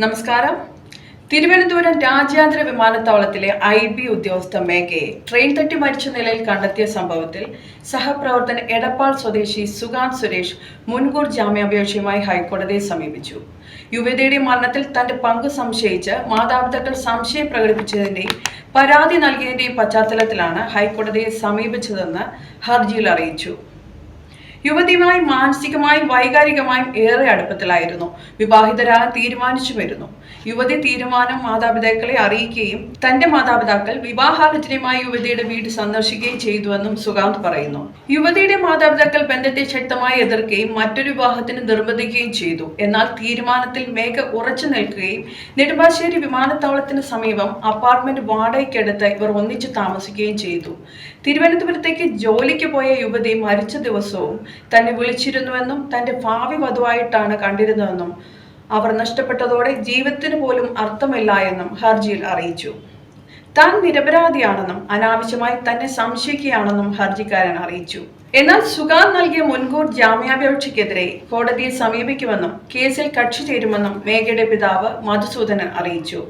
നമസ്കാരം. തിരുവനന്തപുരം രാജ്യാന്തര വിമാനത്താവളത്തിലെ ഐ ബി ഉദ്യോഗസ്ഥ മേഘയെ ട്രെയിൻ തട്ടി മരിച്ച നിലയിൽ കണ്ടെത്തിയ സംഭവത്തിൽ സഹപ്രവർത്തകൻ എടപ്പാൾ സ്വദേശി സുഗാന്ത് സുരേഷ് മുൻകൂർ ജാമ്യാപേക്ഷയുമായി ഹൈക്കോടതിയെ സമീപിച്ചു. യുവതിയുടെ മരണത്തിൽ തന്റെ പങ്ക് സംശയിച്ച് മാതാപിതാക്കൾ സംശയം പ്രകടിപ്പിച്ചതിന്റെയും പരാതി നൽകിയതിന്റെയും പശ്ചാത്തലത്തിലാണ് ഹൈക്കോടതിയെ സമീപിച്ചതെന്ന് ഹർജിയിൽ അറിയിച്ചു. യുവതിയുമായി മാനസികമായും വൈകാരികമായും ഏറെ അടുപ്പത്തിലായിരുന്നു. വിവാഹിതരാകാൻ തീരുമാനിച്ചു വരുന്നു. യുവതി തീരുമാനം മാതാപിതാക്കളെ അറിയിക്കുകയും തന്റെ മാതാപിതാക്കൾ വിവാഹാലോചനയുമായി യുവതിയുടെ വീട് സന്ദർശിക്കുകയും ചെയ്തുവെന്നും സുഗാന്ത് പറയുന്നു. യുവതിയുടെ മാതാപിതാക്കൾ ബന്ധത്തെ ശക്തമായി എതിർക്കുകയും മറ്റൊരു വിവാഹത്തിന് നിർബന്ധിക്കുകയും ചെയ്തു. എന്നാൽ തീരുമാനത്തിൽ മേഘ ഉറച്ചു നിൽക്കുകയും നെടുമ്പാശ്ശേരി വിമാനത്താവളത്തിന് സമീപം അപ്പാർട്ട്മെന്റ് വാടകയ്ക്കെടുത്ത് ഇവർ ഒന്നിച്ച് താമസിക്കുകയും ചെയ്തു. തിരുവനന്തപുരത്തേക്ക് ജോലിക്ക് പോയ യുവതി മരിച്ച ദിവസവും തന്നെ വിളിച്ചിരുന്നുവെന്നും തന്റെ ഭാവി വധുവായിട്ടാണ് കണ്ടിരുന്നതെന്നും അവർ നഷ്ടപ്പെട്ടതോടെ ജീവിതത്തിന് പോലും അർത്ഥമില്ല എന്നും ഹർജിയിൽ അറിയിച്ചു. താൻ നിരപരാധിയാണെന്നും അനാവശ്യമായി തന്നെ സംശയിക്കുകയാണെന്നും ഹർജിക്കാരൻ അറിയിച്ചു. എന്നാൽ സുഗാൻ നൽകിയ മുൻകൂർ ജാമ്യാപേക്ഷയ്ക്കെതിരെ കോടതിയെ സമീപിക്കുമെന്നും കേസിൽ കക്ഷി ചേരുമെന്നും മേഘയുടെ പിതാവ് മധുസൂദനൻ അറിയിച്ചു.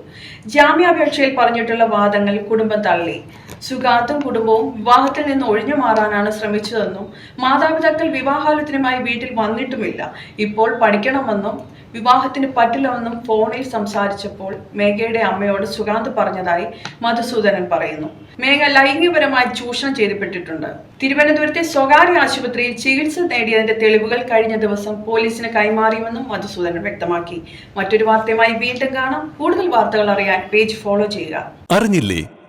ജാമ്യാപേക്ഷയിൽ പറഞ്ഞിട്ടുള്ള വാദങ്ങൾ കുടുംബം തള്ളി. സുഗാത്തും കുടുംബവും വിവാഹത്തിൽ നിന്ന് ഒഴിഞ്ഞു മാറാനാണ് ശ്രമിച്ചതെന്നും മാതാപിതാക്കൾ വിവാഹാലോചനയുമായി വീട്ടിൽ വന്നിട്ടുമില്ല. ഇപ്പോൾ പഠിക്കണമെന്നും വിവാഹത്തിന് പറ്റില്ലെന്നും ഫോണിൽ സംസാരിച്ചപ്പോൾ മേഘയുടെ അമ്മയോട് സുഗാന്ത് പറഞ്ഞതായി മധുസൂദനൻ പറയുന്നു. മേഘ ലൈംഗികപരമായി ചൂഷണം ചെയ്യപ്പെട്ടിട്ടുണ്ട് തിരുവനന്തപുരത്തെ സ്വകാര്യ ആശുപത്രിയിൽ ചികിത്സ നേടിയതിന്റെ തെളിവുകൾ കഴിഞ്ഞ ദിവസം പോലീസിന് കൈമാറിയുമെന്നും മധുസൂദനൻ വ്യക്തമാക്കി. മറ്റൊരു വാർത്തയുമായി വീണ്ടും കാണാം. കൂടുതൽ വാർത്തകൾ അറിയാൻ പേജ് ഫോളോ ചെയ്യുക. അറിഞ്ഞില്ലേ?